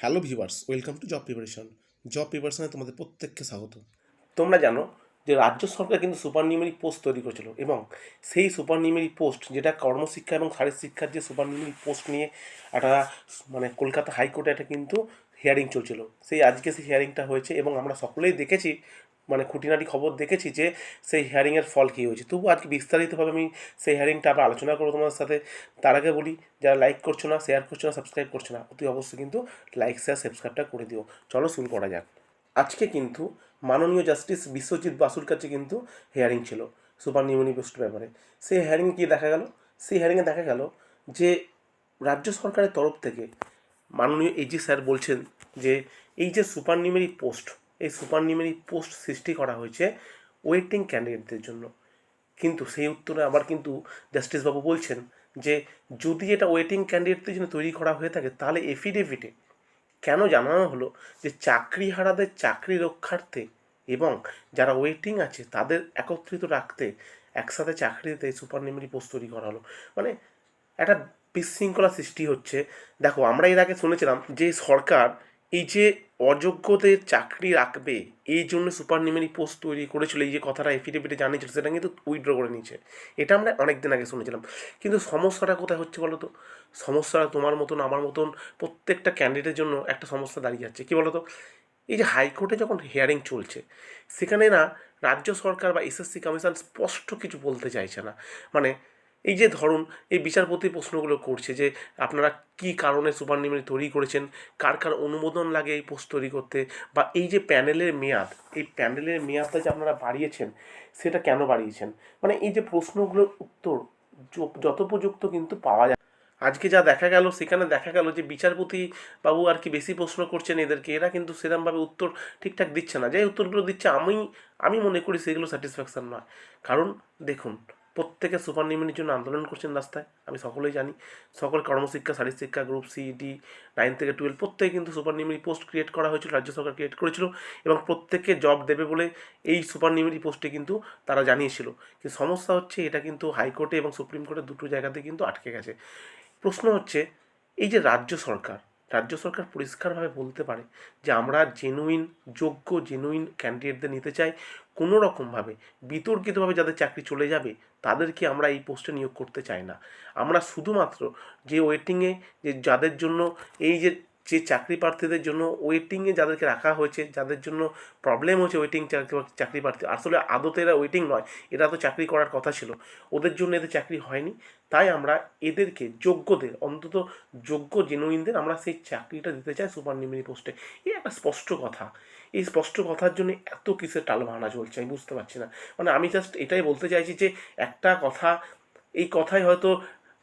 Hello viewers, welcome to job preparation. Job প্রিপারেশনে তোমাদের প্রত্যেককে স্বাগত। তোমরা জানো যে রাজ্য সরকার কিন্তু সুপার নিউমেরি পোস্ট তৈরি করেছিল এবং সেই সুপার নিউমেরি পোস্ট যেটা কর্মশিক্ষা এবং শারীর শিক্ষার যে সুপার নিউমেরি পোস্ট নিয়ে একটা মানে কলকাতা হাইকোর্টে একটা কিন্তু হিয়ারিং চলছিল। সেই আজকে সেই হিয়ারিংটা হয়েছে এবং আমরা সকলেই দেখেছি মানে খুঁটিনাটি খবর দেখেছি যে সেই হিয়ারিংয়ের ফল কী হয়েছে। তবু আজকে বিস্তারিতভাবে আমি সেই হিয়ারিংটা আবার আলোচনা করব তোমাদের সাথে। তার আগে বলি, যারা লাইক করছ না শেয়ার করছ না সাবস্ক্রাইব করছ না, অতি অবশ্যই কিন্তু লাইক শেয়ার সাবস্ক্রাইবটা করে দিও। চলো শুরু করা যাক। আজকে কিন্তু মাননীয় জাস্টিস বিশ্বজিৎ বাসুর কাছে কিন্তু হিয়ারিং ছিল, সুপার নিউমনি পোস্ট ব্যাপারে। সেই হিয়ারিং কি দেখা গেল? সেই হিয়ারিংয়ে দেখা গেল যে রাজ্য সরকারের তরফ থেকে মাননীয় এজি স্যার বলছেন যে এই যে সুপার নিউমেরি পোস্ট এই সুপার নিউমেরি পোস্ট সৃষ্টি করা হয়েছে ওয়েটিং ক্যান্ডিডেটদের জন্য। কিন্তু সেই উত্তরে আবার কিন্তু জাস্টিস বাবু বলছেন যে, যদি এটা ওয়েটিং ক্যান্ডিডেটদের জন্য তৈরি করা হয়ে থাকে, তাহলে এফিডেভিটে কেন জানানো হলো যে চাকরিহারাদের চাকরি রক্ষার্থে এবং যারা ওয়েটিং আছে, তাদের একত্রিত রাখতে একসাথে চাকরি দিতে সুপার নিউমেরি পোস্ট তৈরি করা হলো? মানে একটা বিশৃঙ্খলা সৃষ্টি হচ্ছে। দেখো, আমরা এর আগে শুনেছিলাম যে সরকার এই যে অযোগ্যদের চাকরি রাখবে, এই জন্য সুপার নিমেরি পোস্ট তৈরি করেছিল, এই যে কথাটা এফিডেভিটে জানিয়েছিল, সেটা কিন্তু উইড্র করে নিয়েছে। এটা আমরা অনেক দিন আগে শুনেছিলাম। কিন্তু সমস্যাটা কোথায় হচ্ছে বলো তো? সমস্যাটা তোমার মতন, আমার মতন প্রত্যেকটা ক্যান্ডিডেটের জন্য একটা সমস্যা দাঁড়িয়ে যাচ্ছে। কী বলো তো এই যে হাইকোর্টে যখন হিয়ারিং চলছে, সেখানে না রাজ্য সরকার বা এসএসসি কমিশন স্পষ্ট কিছু বলতে চাইছে না। মানে এই যে ধরুন, এই বিচারপতি প্রশ্নগুলো করছে যে আপনারা কি কারণে সুপার নিউমেরি তৈরি করেছেন, কার কার অনুমোদন লাগে এই পোস্ট তৈরি করতে, বা এই যে প্যানেলের মেয়াদ, এই প্যানেলের মেয়াদটা যে আপনারা বাড়িয়েছেন, সেটা কেন বাড়িয়েছেন? মানে এই যে প্রশ্নগুলোর উত্তর যথোপযুক্ত কিন্তু পাওয়া যায়। আজকে যা দেখা গেল, সেখানে দেখা গেল যে বিচারপতি বাবু আর কি বেশি প্রশ্ন করছেন এদেরকে, এরা কিন্তু সেরকমভাবে উত্তর ঠিকঠাক দিচ্ছে না। যে উত্তরগুলো দিচ্ছে, আমি আমি মনে করি সেগুলো স্যাটিসফ্যাকশান নয়। কারণ দেখুন প্রত্যেকে সুপার নিউমেরির জন্য আন্দোলন করছেন রাস্তায়, আমি সকলেই জানি। সকল কর্মশিক্ষা শারীর শিক্ষা গ্রুপ সি ডি নাইন থেকে টুয়েলভ প্রত্যেকে কিন্তু সুপার নিউমেরি পোস্ট ক্রিয়েট করা হয়েছিল, রাজ্য সরকার ক্রিয়েট করেছিল এবং প্রত্যেককে জব দেবে বলে এই সুপার নিউমেরি পোস্টে কিন্তু তারা জানিয়েছিল। কিন্তু সমস্যা হচ্ছে এটা কিন্তু হাইকোর্টে এবং সুপ্রিম কোর্টে দুটো জায়গাতে কিন্তু আটকে গেছে। প্রশ্ন হচ্ছে, এই যে রাজ্য সরকার রাজ্য সরকার পরিষ্কারভাবে বলতে পারে যে আমরা জেনুইন যোগ্য জেনুইন ক্যান্ডিডেটদের নিতে চাই কোনো রকমভাবে বিতর্কিতভাবে যাদের চাকরি চলে যাবে, তাদেরকে আমরা এই পোস্টে নিয়োগ করতে চাই না। আমরা শুধুমাত্র যে ওয়েটিংয়ে যে যাদের জন্য এই যে যে চাকরি প্রার্থীদের জন্য ওয়েটিংয়ে যাদেরকে রাখা হয়েছে, যাদের জন্য প্রবলেম হচ্ছে ওয়েটিং চাকরি চাকরি প্রার্থী, আসলে আদতে এরা ওয়েটিং নয়, এরা তো চাকরি করার কথা ছিল, ওদের জন্য এদের চাকরি হয়নি, তাই আমরা এদেরকে, যোগ্যদের, অন্তত যোগ্য জেনুইনদের আমরা সেই চাকরিটা দিতে চাই সুপার নিমিনি পোস্টে এই একটা স্পষ্ট কথা, এই স্পষ্ট কথার জন্য এত কিসের টাল টালবাহানা চলছে আমি বুঝতে পারছি না মানে আমি জাস্ট এটাই বলতে চাইছি যে একটা কথা, এই কথাই হয়তো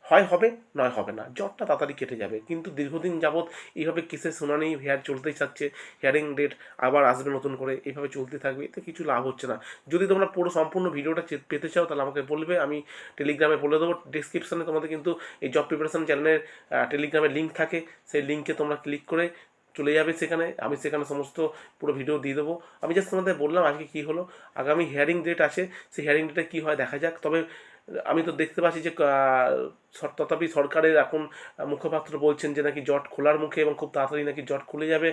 হয়, হবে, নয়, হবে না। জ্বরটা তাড়াতাড়ি কেটে যাবে। কিন্তু দীর্ঘদিন যাবৎ এইভাবে কেসের শুনানি, হেয়ার চলতেই থাকছে হেয়ারিং ডেট আবার আসবে নতুন করে, এইভাবে চলতে থাকবে, এতে কিছু লাভ হচ্ছে না। যদি তোমরা পুরো সম্পূর্ণ ভিডিওটা পেতে চাও, তাহলে আমাকে বলবে, আমি টেলিগ্রামে বলে দেবো। ডিসক্রিপশানে তোমাদের কিন্তু এই জব প্রিপারেশন চ্যানেলের টেলিগ্রামের লিঙ্ক থাকে। সেই লিঙ্কে তোমরা ক্লিক করে চলে যাবে সেখানে। আমি সেখানে সমস্ত পুরো ভিডিও দিয়ে দেবো। আমি জাস্ট তোমাদের বললাম আজকে কী হলো। আগামী হিয়ারিং ডেট আছে। সেই হেয়ারিং ডেটে কী হয় দেখা যাক। তবে আমি তো দেখতে পাচ্ছি যে তথাপি সরকারের এখন মুখপাত্র বলছেন যে নাকি জট খোলার মুখে এবং খুব তাড়াতাড়ি নাকি জট খুলে যাবে।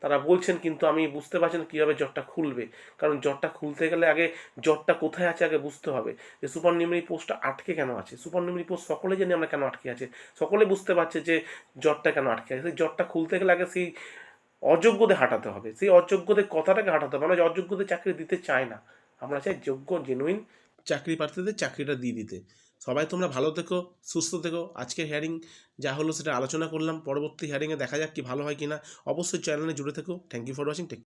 তারা বলছেন কিন্তু আমি বুঝতে পারছি না কীভাবে জটটা খুলবে। কারণ জটটা খুলতে গেলে আগে জটটা কোথায় আছে আগে বুঝতে হবে। যে সুপার পোস্টটা আটকে কেন আছে? সুপার পোস্ট সকলে জানি আমরা কেন আটকে আছে। সকলে বুঝতে পারছে যে জটটা কেন আটকে আছে। সেই জটটা খুলতে গেলে আগে সেই অযোগ্যদের হাঁটাতে হবে। সেই অযোগ্যদের কথাটাকে হাঁটাতে হবে। যে অযোগ্যদের চাকরি দিতে চাই না। আমরা চাই যোগ্য জেনুইন চাকরি প্রার্থীদের চাকরিটা দিয়ে দিতে। সবাই তোমরা ভালো থেকো, সুস্থ থেকো। আজকের হিয়ারিং যা হলো সেটা আলোচনা করলাম। পরবর্তী হিয়ারিংয়ে দেখা যাক কি ভালো হয় কি না। অবশ্যই চ্যানেলে জুড়ে থেকো। Thank you for watching tech